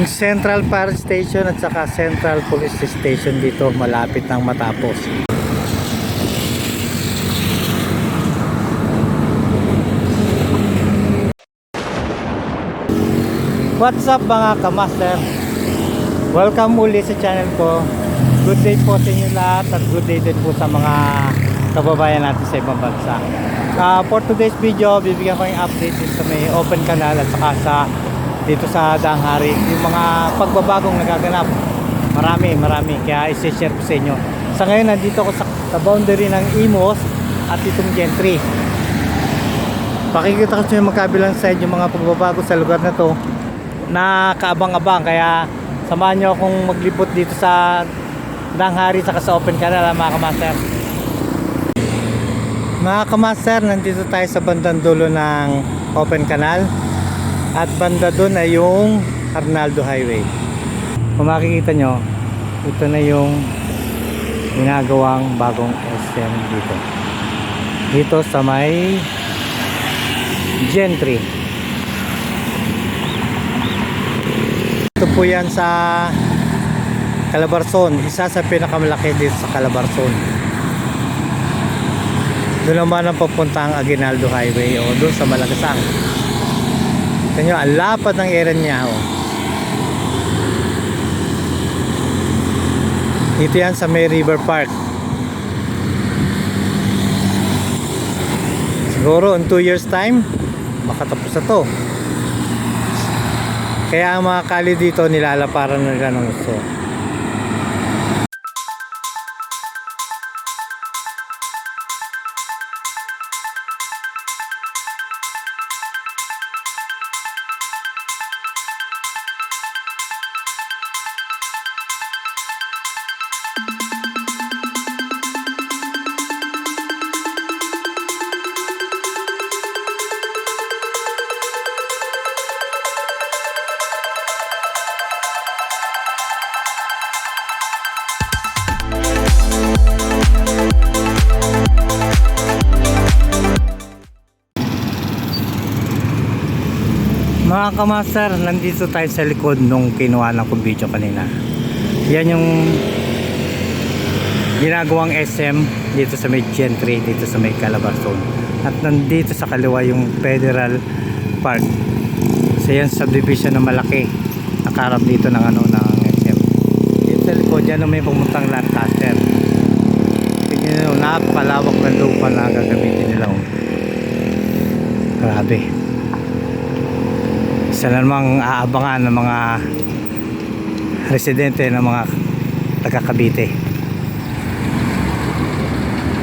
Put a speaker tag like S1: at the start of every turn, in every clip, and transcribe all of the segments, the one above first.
S1: Yung Central Fire Station at saka Central Police Station dito malapit nang matapos. What's up mga kamaster? Welcome muli sa channel ko. Good day po sa inyo lahat at good day din po sa mga kababayan natin sa ibang bansa. Ah, for today's video, bibigyan ko yung update sa may open canal at saka sa dito sa Danghari. Yung mga pagbabagong nagaganap. Marami, marami. Kaya isi-share ko sa inyo. Sa ngayon, nandito ako sa, boundary ng Imos at itong Gentry. Pakikita ko sa inyo magkabilang side yung mga pagbabago sa lugar na to na kaabang-abang kaya samahan nyo akong maglibot dito sa Danghari saka sa Open Canal mga kamaster mga kamaster nandito tayo sa bandang dulo ng Open Canal at banda doon ay yung Arnaldo Highway kung makikita nyo ito na yung ginagawang bagong SM dito dito sa may Gentry Ito po yan sa Calabarzon. Isa sa pinakamalaki dito sa Calabarzon. Doon naman ang papunta ang Aguinaldo Highway o doon sa Malagasang. Ito nyo, ang lapad ng area niya. Oh. Dito yan sa May River Park. Siguro in 2 years time, makatapos na to. Kaya ang mga kali dito nilalaparan nila ng gusto. Mga kamaster, nandito tayo sa likod nung kinuha ng kong video kanina. Yan yung ginagawang SM dito sa may Gentry, dito sa may Calabarzon. At nandito sa kaliwa yung Federal Park. So yan subdivision na malaki. Nakarap dito ng ano ng SM. Dito sa likod yan may pumuntang Lancaster. Tingnan nyo, napakalawak ng lupa na gagamitin nila. oh. Grabe isa na namang aabangan ng mga residente ng mga taga Cavite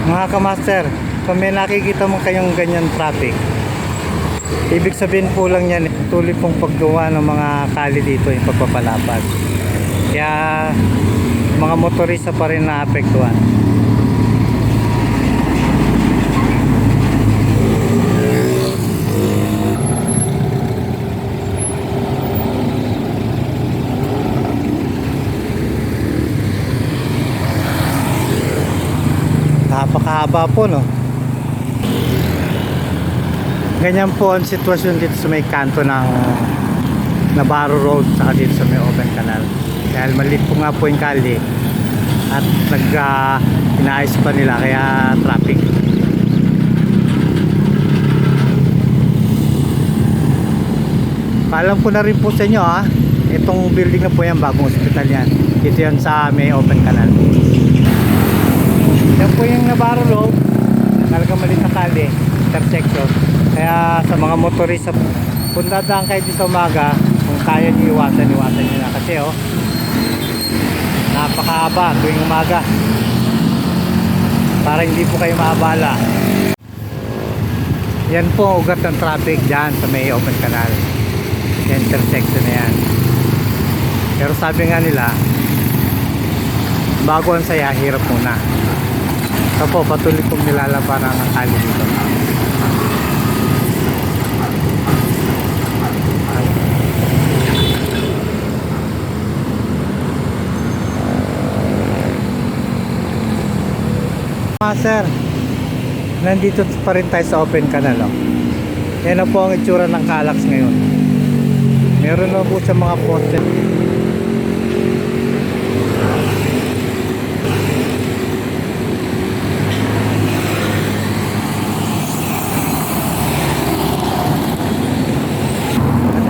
S1: mga kamaster kung may nakikita mo kayong ganyan traffic ibig sabihin po lang yan tuloy pong paggawa ng mga kali dito yung pagpapalapad. Kaya mga motorista pa rin naapektuhan napakahaba po no? Ganyan po ang sitwasyon dito sa may kanto ng Navarro Road saka dito sa may open canal. Dahil maliit po nga po yung kali at nag uh, inaayos pa nila kaya traffic. Paalam ko na rin po sa inyo ha itong building na po yan bagong hospital yan. Dito yan sa may open canal yan po yung Navarro Road. Talagang maliit na kali, intersection. Kaya sa mga motorista, kung dadaan kayo sa umaga, kung kaya niyo iwasan, iwasan niyo na. Kasi oh, napakahaba tuwing umaga. Para hindi po kayo maabala. Yan po ugat ng traffic dyan sa may open canal. Intersection na yan. Pero sabi nga nila, bago ang saya, hirap muna. Ito po, patuloy pong nilalabanan ng kali dito. Ah, sir. Nandito pa rin tayo sa open canal. Oh. Yan na po ang itsura ng Calax ngayon. Meron na po sa mga poste.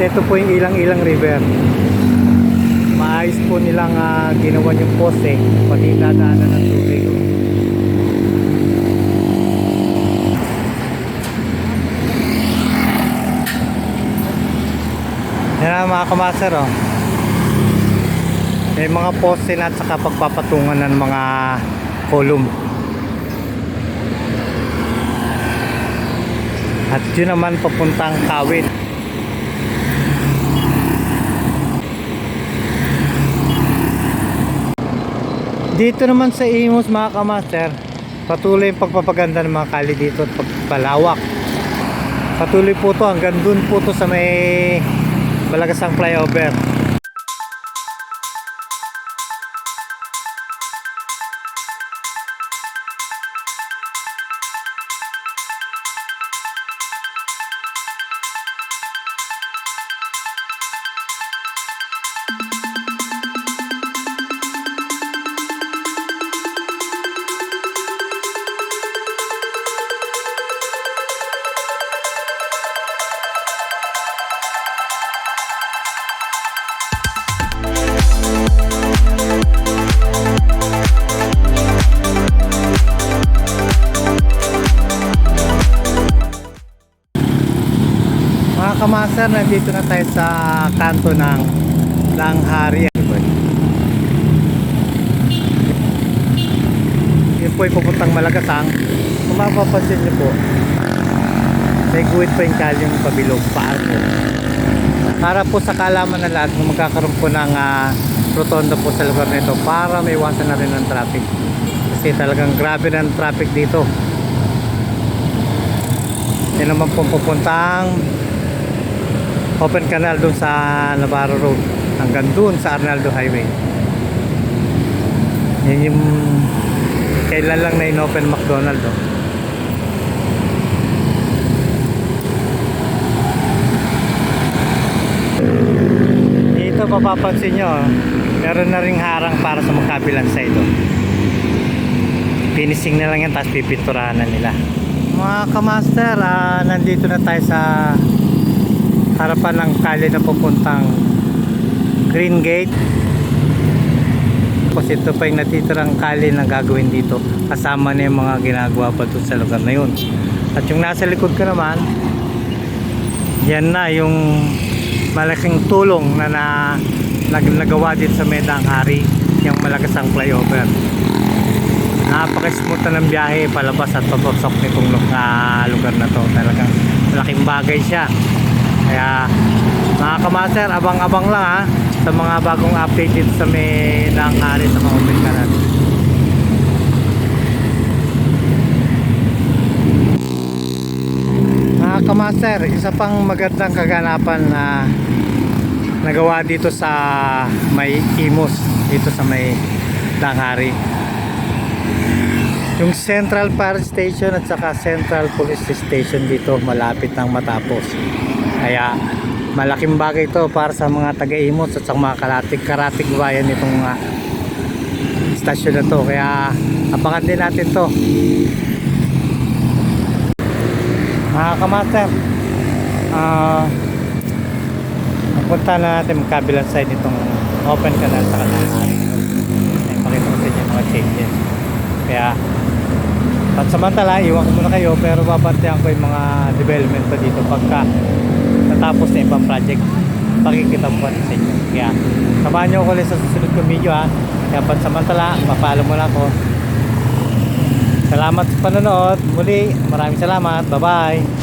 S1: Ito po yung ilang-ilang river. Maayos po nilang ah, ginawa yung poste, pati dadaanan ng tubig. Yan ang mga kamaster oh. May mga poste na at saka pagpapatungan ng mga column. At yun naman papuntang kawit. Dito naman sa Imus mga kamaster, patuloy yung pagpapaganda ng mga kali dito at pagpalawak. Patuloy po to hanggang dun po to sa may Balagasang flyover. Kamaster, nandito na tayo sa kanto ng Langhari. Yun po ay pupuntang Malagasang. Kung mapapansin niyo po, may guhit pa yung kalyong pabilog paarko. Para po sa kalaman ng lahat, magkakaroon po ng ah, rotonda po sa lugar nito para may iwasan na rin ng traffic. Kasi talagang grabe ng traffic dito. Yan naman po pupuntang open canal doon sa Navarro Road hanggang doon sa Arnaldo Highway. Yan yung kailan lang na in-open McDonald oh. Dito mapapansin nyo, oh, meron na ring harang para sa magkabilang side. Oh. Finishing na lang yan, tapos pipinturahan na nila. Mga kamaster, ah, nandito na tayo sa harapan ng kali na pupuntang Green Gate. Tapos ito pa yung natitirang kali na gagawin dito. Kasama na yung mga ginagawa pa doon sa lugar na yun. At yung nasa likod ko naman, yan na yung malaking tulong na, na nag- nagawa din sa Medang Hari yung malagasang flyover napaka-smooth na ng biyahe palabas at papasok nitong uh, lugar na to talagang malaking bagay siya kaya mga kamaster abang-abang lang ha sa mga bagong update sa Medang Hari sa mga open canal mga kamaster isa pang magandang kaganapan na nagawa dito sa may Imus dito sa may Danghari yung Central Fire Station at saka Central Police Station dito malapit nang matapos kaya malaking bagay ito para sa mga taga Imus at sa mga karatig karatig bayan nitong mga stasyon na to kaya abangan din natin to mga kamaster ah Punta na natin magkabilang side nitong open canal sa kanahari. Ay, pakita ko sa inyo mga changes. Kaya, pansamantala, iwan ko muna kayo pero babantayan ko yung mga development pa dito pagka natapos na ibang project. Pakikita ko pa rin sa inyo. Kaya, samahan nyo ko ulit sa susunod kong video ha. Kaya pansamantala, mapalo muna ako. Salamat sa panonood. Muli, maraming salamat. Bye-bye.